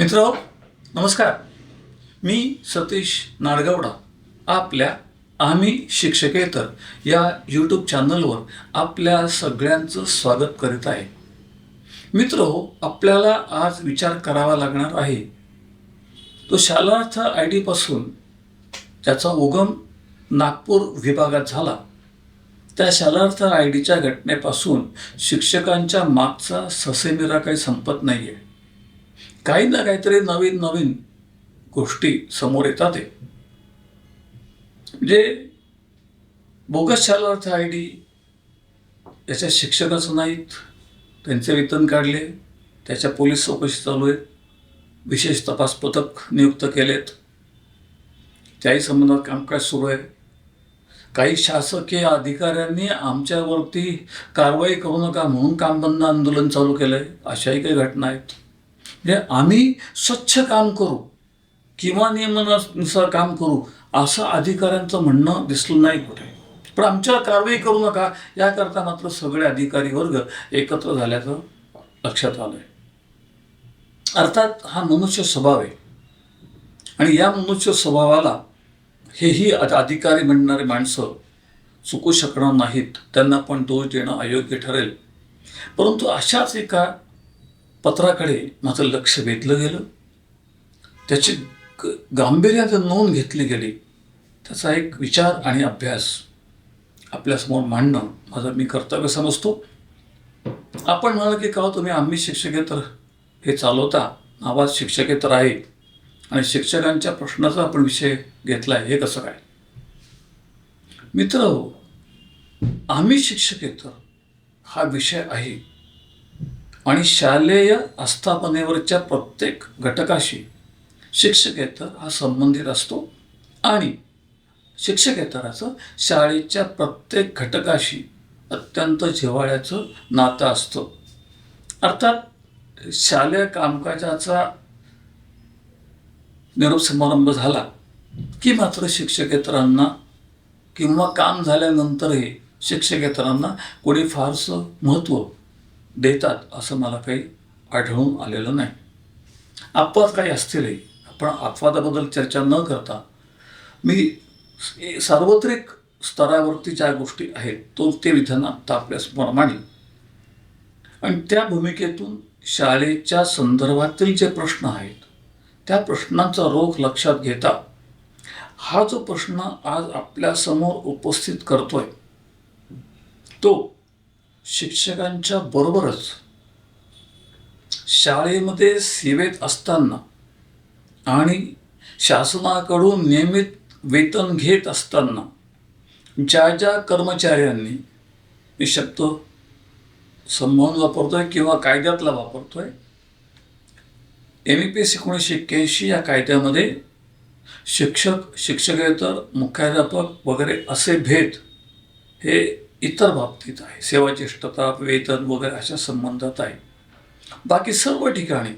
मित्र नमस्कार. मी सतीश नाडगवडा आपल्या आम्ही शिक्षकेतर या यूट्यूब चॅनलवर आपल्या सगळ्यांचं स्वागत करीत आहे. मित्र आपल्याला आज विचार करावा लागणार आहे. तो शालार्थ आय डीपासून त्याचा उगम नागपूर विभागात झाला. त्या शालार्थ आय डीच्या घटनेपासून शिक्षकांच्या मागचा ससेमिरा काही संपत नाही आहे काही ना काहीतरी नवीन नवीन गोष्टी समोर येतात आहे म्हणजे बोगस शालार्थ आय डी याच्या शिक्षकच नाहीत त्यांचे वेतन काढले त्याच्या पोलीस चौकशी चालू आहे विशेष तपास पथक नियुक्त केलेत. त्याही संबंधात कामकाज सुरू आहे. काही शासकीय अधिकाऱ्यांनी आमच्यावरती कारवाई करू नका म्हणून काम बंद आंदोलन चालू केलं आहे अशाही काही घटना आहेत. म्हणजे आम्ही स्वच्छ काम करू किंवा नियमानुसार काम करू असं अधिकाऱ्यांचं म्हणणं दिसलं नाही कुठे. पण आमच्यावर कारवाई करू नका याकरता मात्र सगळे अधिकारी वर्ग एकत्र झाल्याचं लक्षात आलं आहे अर्थात हा मनुष्य स्वभाव आहे. आणि या मनुष्य स्वभावाला हेही अधिकारी म्हणणारी माणसं चुकू शकणार नाहीत त्यांना पण दोष देणं अयोग्य ठरेल. परंतु अशाच एका पत्राकडे माझं लक्ष वेधलं गेलं. त्याची ग- गांभीर्यानं नोंद घेतली गेली. त्याचा एक विचार आणि अभ्यास आपल्यासमोर मांडणं माझं मी कर्तव्य समजतो. आपण म्हणाल की का हो तुम्ही आम्ही शिक्षकेतर हे चालवता? नावात शिक्षकेतर आहे. आणि शिक्षकांच्या प्रश्नाचा आपण विषय घेतला आहे हे कसं काय? मित्र हो, आम्ही शिक्षकेतर हा विषय आहे. आणि शालेय आस्थापनेवरच्या प्रत्येक घटकाशी शिक्षकेतर हा संबंधित असतो. आणि शिक्षकेतराचं शाळेच्या प्रत्येक घटकाशी अत्यंत जिव्हाळ्याचं नातं असतं. अर्थात शालेय कामकाजाचा निरोप समारंभ झाला की मात्र शिक्षकेतरांना किंवा काम झाल्यानंतरही शिक्षकेतरांना कोणी फारसं महत्त्व देतात असं मला काही आढळून आलेलं नाही. अपवाद काही असतीलही आपण अपवादाबद्दल चर्चा न करता मी सार्वत्रिक स्तरावरती ज्या गोष्टी आहेत तो ते विधान आत्ता आपल्यासमोर मांडले आणि त्या भूमिकेतून शाळेच्या संदर्भातील जे प्रश्न आहेत त्या प्रश्नांचा रोख लक्षात घेता हा जो प्रश्न आज आपल्यासमोर उपस्थित करतोय तो शिक्षकांच्या बरोबरच. शाळेमध्ये सेवेत असताना आणि शासनाकडून नियमित वेतन घेत असताना ज्या ज्या कर्मचाऱ्यांनी मी शब्द संबोधन वापरतोय किंवा कायद्यातला वापरतोय एम ई पी एस एकोणीसशे एक्क्याऐंशी या कायद्यामध्ये शिक्षक शिक्षकेतर मुख्याध्यापक वगैरे असे भेद हे इतर बाबतीत आहे. सेवा वेतन वगैरे अशा संबंधात आहे. बाकी सर्व ठिकाणी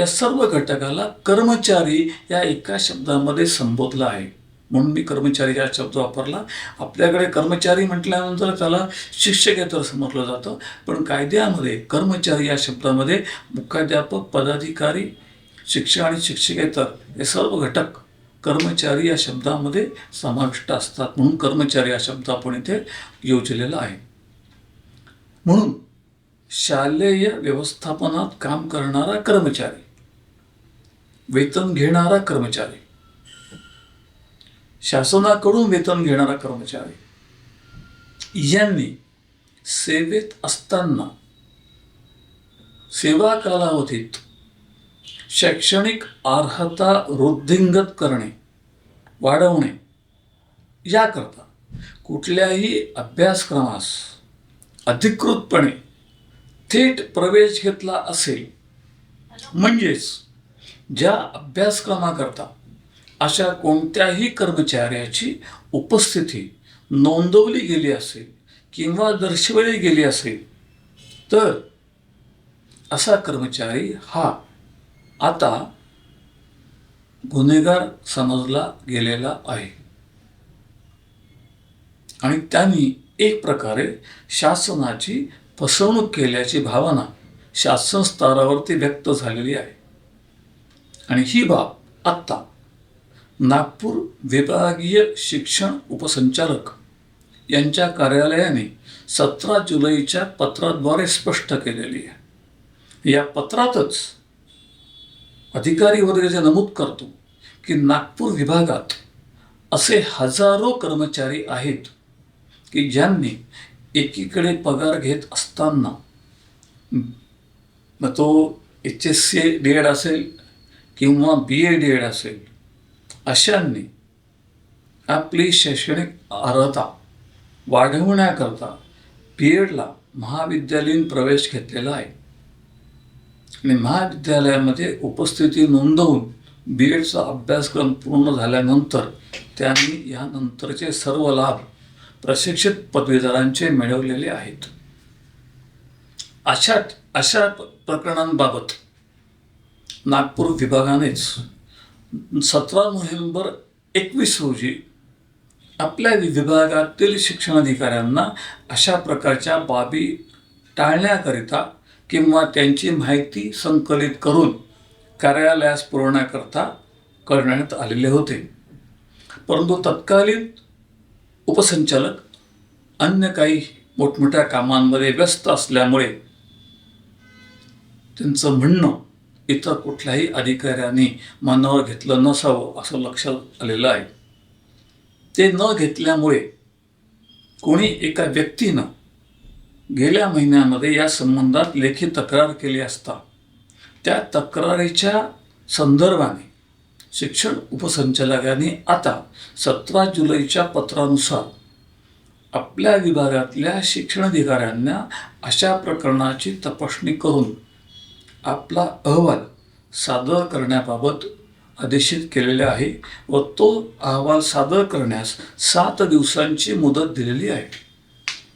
या सर्व घटकाला कर्मचारी या एका शब्दामध्ये संबोधलं आहे. म्हणून मी कर्मचारी हा शब्द वापरला. आपल्याकडे कर्मचारी म्हटल्यानंतर त्याला शिक्षकेतर समजलं जातं. पण कायद्यामध्ये कर्मचारी या शब्दामध्ये मुख्याध्यापक पदाधिकारी शिक्षक आणि शिक्षकेतर हे सर्व घटक कर्मचारी या शब्दामध्ये समाविष्ट असतात. म्हणून कर्मचारी हा शब्द आपण इथे योजलेला आहे. म्हणून शालेय व्यवस्थापनात काम करणारा कर्मचारी वेतन घेणारा कर्मचारी शासनाकडून वेतन घेणारा कर्मचारी यांनी सेवेत असताना सेवा कालावधीत शैक्षणिक अर्हता वृद्धिंगत करणे वाढवणे याकरता कुठल्याही अभ्यासक्रमास अधिकृतपणे थेट प्रवेश घेतला असेल म्हणजेच ज्या अभ्यासक्रमाकरता अशा कोणत्याही कर्मचाऱ्याची उपस्थिती नोंदवली गेली असेल किंवा दर्शवली गेली असेल तर असा कर्मचारी हा आता गुन्हेगार समजला गेलेला आहे. आणि त्यांनी एक प्रकारे शासनाची फसवणूक केल्याची भावना शासन स्तरावरती व्यक्त झालेली आहे. आणि ही बाब आत्ता नागपूर विभागीय शिक्षण उपसंचालक यांच्या कार्यालयाने सतरा जुलैच्या पत्राद्वारे स्पष्ट केलेली आहे. या पत्रातच अधिकारी वर्ग जे नमूद करतो की नागपूर विभागात असे हजारो कर्मचारी आहेत की ज्यांनी एकीकडे पगार घेत असताना मग तो H S C D Ed असेल किंवा बी ए डी एड असेल अशांनी आपली शैक्षणिक अर्हता वाढवण्याकरता बी एडला महाविद्यालयीन प्रवेश घेतलेला आहे. आणि महाविद्यालयामध्ये उपस्थिती नोंदवून बी एडचा अभ्यासक्रम पूर्ण झाल्यानंतर त्यांनी यानंतरचे सर्व लाभ प्रशिक्षित पदवीधरांचे मिळवलेले आहेत. अशा अशा प्रकरणांबाबत नागपूर विभागानेच सतरा नोव्हेंबर एकवीस रोजी आपल्या विभागातील शिक्षणाधिकाऱ्यांना अशा प्रकारच्या बाबी टाळण्याकरिता किंवा त्यांची माहिती संकलित करून कार्यालयास पुरवण्याकरता करण्यात आलेले होते. परंतु तत्कालीन उपसंचालक अन्य काही मोठमोठ्या कामांमध्ये व्यस्त असल्यामुळे त्यांचं म्हणणं इतर कुठल्याही अधिकाऱ्यांनी मनावर घेतलं नसावं असं लक्षात आलेलं आहे. ते न घेतल्यामुळे कोणी एका व्यक्तीनं गेल्या महिन्यामध्ये या संबंधात लेखी तक्रार केली असता त्या तक्रारीच्या संदर्भाने शिक्षण उपसंचालकांनी आता सतरा जुलैच्या पत्रानुसार आपल्या विभागातल्या शिक्षणाधिकाऱ्यांना अशा प्रकरणाची तपासणी करून आपला अहवाल सादर करण्याबाबत आदेशित केलेले आहे व तो अहवाल सादर करण्यास सात दिवसांची मुदत दिलेली आहे.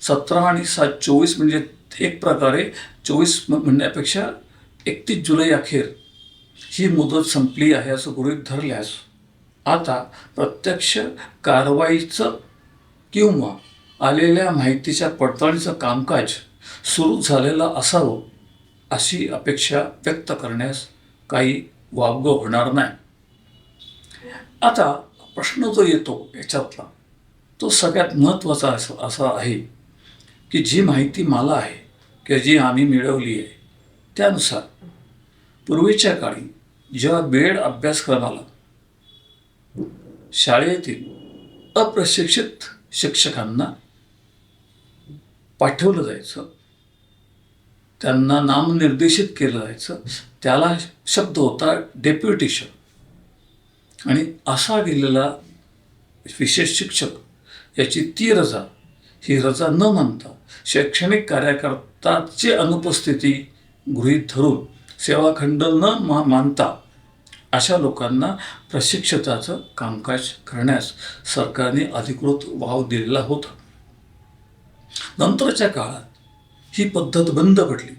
सतरा आणि सात चोवीस म्हणजे एक प्रकारे चोवीस म्हणण्यापेक्षा एकतीस जुलै अखेर ही मुदत संपली आहे असं गृहीत धरल्यास आता प्रत्यक्ष कारवाईचं किंवा आलेल्या माहितीच्या पडताळणीचं कामकाज सुरू झालेलं असावं अशी अपेक्षा व्यक्त करण्यास काही वावग होणार नाही. आता प्रश्न जो येतो याच्यातला तो सगळ्यात महत्त्वाचा असा असा आहे. की जी माहिती मला आहे किंवा जी आम्ही मिळवली आहे त्यानुसार. पूर्वीच्या काळी जेव्हा बेड अभ्यासक्रमाला शाळेतील अप्रशिक्षित शिक्षकांना पाठवलं जायचं त्यांना नामनिर्देशित केलं जायचं त्याला शब्द होता डेप्युटेशन. आणि असा गेलेला विशेष शिक्षक याची ती रजा ही रजा न मानता शैक्षणिक कार्यकर्ताची अनुपस्थिती गृहीत धरून सेवाखंड न मा मानता अशा लोकांना प्रशिक्षिताचं कामकाज करण्यास सरकारने अधिकृत वाव दिलेला होता. नंतरच्या काळात ही पद्धत बंद पडली.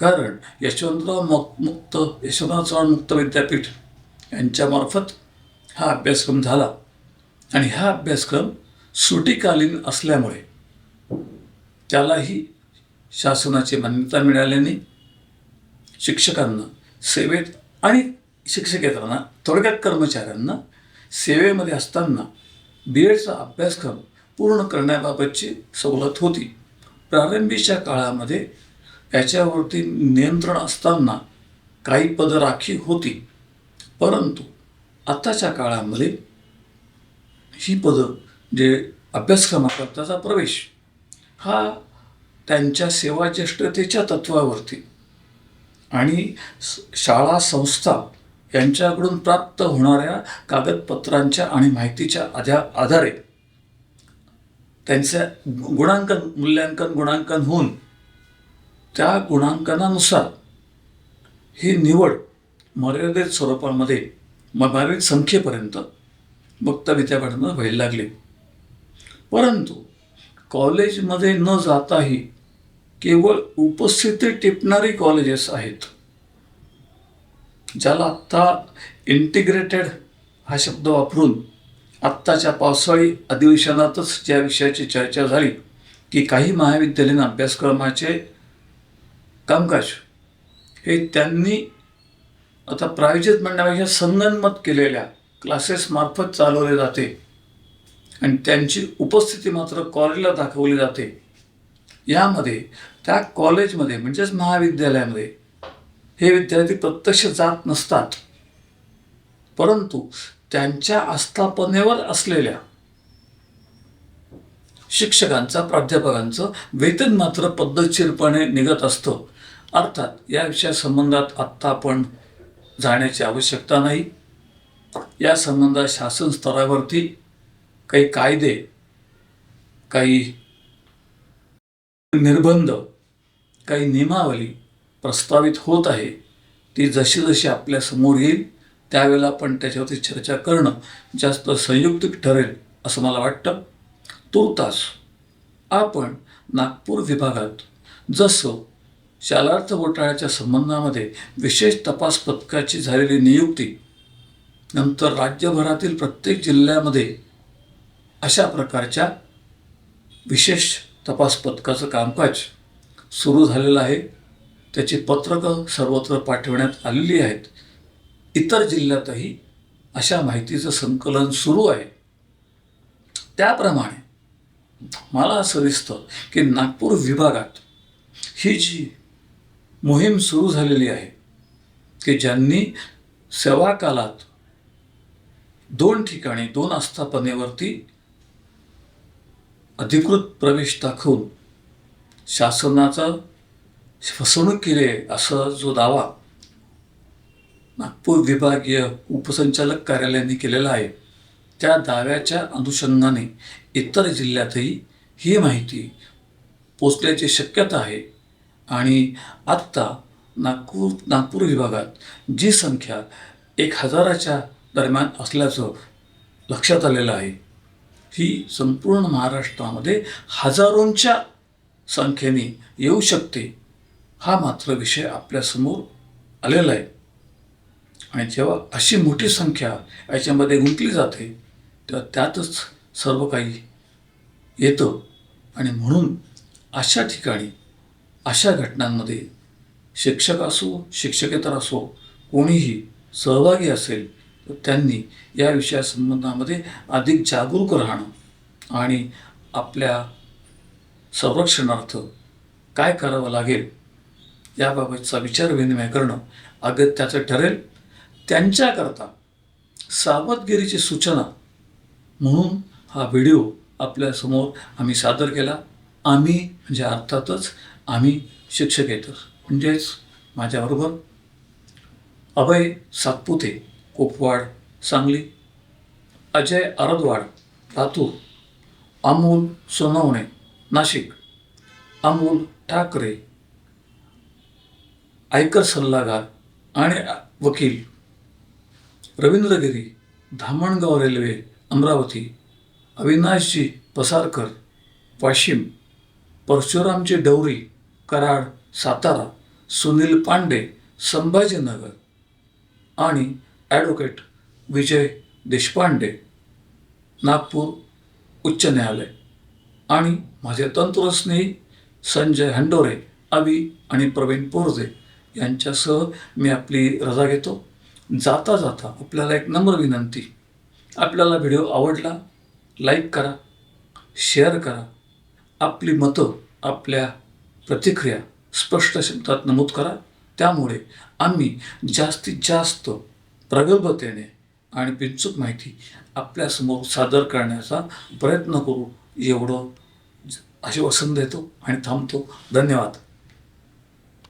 कारण यशवंतराव मुक्त यशवंतराव चव्हाण मुक्त विद्यापीठ यांच्यामार्फत हा अभ्यासक्रम झाला. आणि हा अभ्यासक्रम सुटीकालीन असल्यामुळे त्यालाही शासनाची मान्यता मिळाल्याने शिक्षकांना सेवेत आणि शिक्षकेतरांना थोडक्यात कर्मचाऱ्यांना सेवेमध्ये असताना बी एडचा अभ्यासक्रम पूर्ण करण्याबाबतची सवलत होती. प्रारंभीच्या काळामध्ये याच्यावरती नियंत्रण असताना काही पदं राखी होती. परंतु आताच्या काळामध्ये ही पदं जे अभ्यासक्रमाकरताचा प्रवेश हा त्यांच्या सेवाज्येष्ठतेच्या तत्वावरती. आणि शाळा संस्था यांच्याकडून प्राप्त होणाऱ्या कागदपत्रांच्या आणि माहितीच्या आधा आधारे त्यांचं गुणांकन मूल्यांकन गुणांकन होऊन त्या गुणांकनानुसार ही निवड मर्यादित स्वरूपामध्ये म- मर्यादित संख्येपर्यंत मुक्त विद्यापीठांना व्हायला लागले. परंतु कॉलेजमध्ये न जाताही केवळ उपस्थिती टिपणारी कॉलेजेस आहेत. ज्याला आत्ता इंटिग्रेटेड हा शब्द वापरून आत्ताच्या पावसाळी अधिवेशनातच ज्या विषयाची चर्चा झाली की काही महाविद्यालयीन अभ्यासक्रमाचे कामकाज हे त्यांनी आता प्रायोजित म्हणण्यापेक्षा संगनमत केलेल्या क्लासेसमार्फत चालवले जाते. आणि त्यांची उपस्थिती मात्र कॉलेजला दाखवली जाते. यामध्ये त्या कॉलेजमध्ये म्हणजेच महाविद्यालयामध्ये हे विद्यार्थी प्रत्यक्ष जात नसतात. परंतु त्यांच्या आस्थापनेवर असलेल्या शिक्षकांचा प्राध्यापकांचं वेतन मात्र पद्धतशीरपणे निघत असतं. अर्थात या विषयासंबंधात आत्ता आपण जाण्याची आवश्यकता नाही. या संबंधात शासन स्तरावरती काही कायदे काही निर्बंध काही नियमावली प्रस्तावित होत आहे ती जशी जशी आपल्यासमोर येईल त्यावेळेला आपण त्याच्यावरती चर्चा करणं जास्त संयुक्तिक ठरेल असं मला वाटतं. तो तास आपण नागपूर विभागात जसं शालार्थ घोटाळ्याच्या संबंधामध्ये विशेष तपास पथकाची झालेली नियुक्ती नंतर राज्यभरातील प्रत्येक जिल्ह्यामध्ये अशा प्रकारच्या विशेष तपास पथकाचं कामकाज सुरू झालेलं आहे. त्याची पत्रकं सर्वत्र पाठवण्यात आलेली आहेत. इतर जिल्ह्यातही अशा माहितीचं संकलन सुरू आहे. त्याप्रमाणे मला असं दिसतं की नागपूर विभागात ही जी मोहीम सुरू झालेली आहे की ज्यांनी सेवा कालात दोन ठिकाणी दोन आस्थापनेवरती अधिकृत प्रवेश दाखवून शासनाचा फसवणूक केली आहे असा जो दावा नागपूर विभागीय उपसंचालक कार्यालयाने केलेला आहे त्या दाव्याच्या अनुषंगाने इतर जिल्ह्यातही ही माहिती पोचण्याची शक्यता आहे. आणि आत्ता नागपूर नागपूर विभागात जी संख्या एक हजाराच्या दरम्यान असल्याचं लक्षात आलेलं आहे. ही संपूर्ण महाराष्ट्रामध्ये हजारोंच्या संख्येने येऊ शकते हा मात्र विषय आपल्यासमोर आलेला आहे. आणि जेव्हा अशी मोठी संख्या याच्यामध्ये गुंतली जाते तेव्हा त्यातच सर्व काही येतं. आणि म्हणून अशा ठिकाणी अशा घटनांमध्ये शिक्षक असो शिक्षकेतर असो कोणीही सहभागी असेल त्यांनी या विषयासंबंधामध्ये अधिक जागरूक राहणं आणि आपल्या संरक्षणार्थ काय करावं लागेल याबाबतचा विचारविनिमय करणं अगत्याचं ठरेल. त्यांच्याकरता सावधगिरीची सूचना म्हणून हा व्हिडिओ आपल्यासमोर आम्ही सादर केला. आम्ही म्हणजे अर्थातच आम्ही शिक्षकेतर म्हणजेच माझ्याबरोबर अभय सातपुते कुपवाड सांगली. अजय अरदवाड लातूर. अमोल सोनवणे नाशिक. अमोल ठाकरे. आयकर सल्लागार आणि वकील. रवींद्रगिरी धामणगाव रेल्वे अमरावती. अविनाशजी पसारकर वाशिम. परशुरामजी डवरी कराड सातारा. सुनील पांडे संभाजीनगर. आणि ॲडव्होकेट विजय देशपांडे नागपूर उच्च न्यायालय. आणि माझे तंत्रस्नेही संजय हंडोरे अवी आणि प्रवीण पोरजे यांच्यासह मी आपली रजा घेतो. जाता जाता आपल्याला एक नम्र विनंती. आपल्याला व्हिडिओ आवडला लाईक करा शेअर करा. आपली मतं आपल्या प्रतिक्रिया स्पष्ट शब्दात नमूद करा. त्यामुळे आम्ही जास्तीत जास्त प्रगल्भतेने आणि बिनचूक माहिती आपल्यासमोर सादर करण्याचा प्रयत्न करू. एवढं आश्वासन देतो आणि थांबतो. धन्यवाद.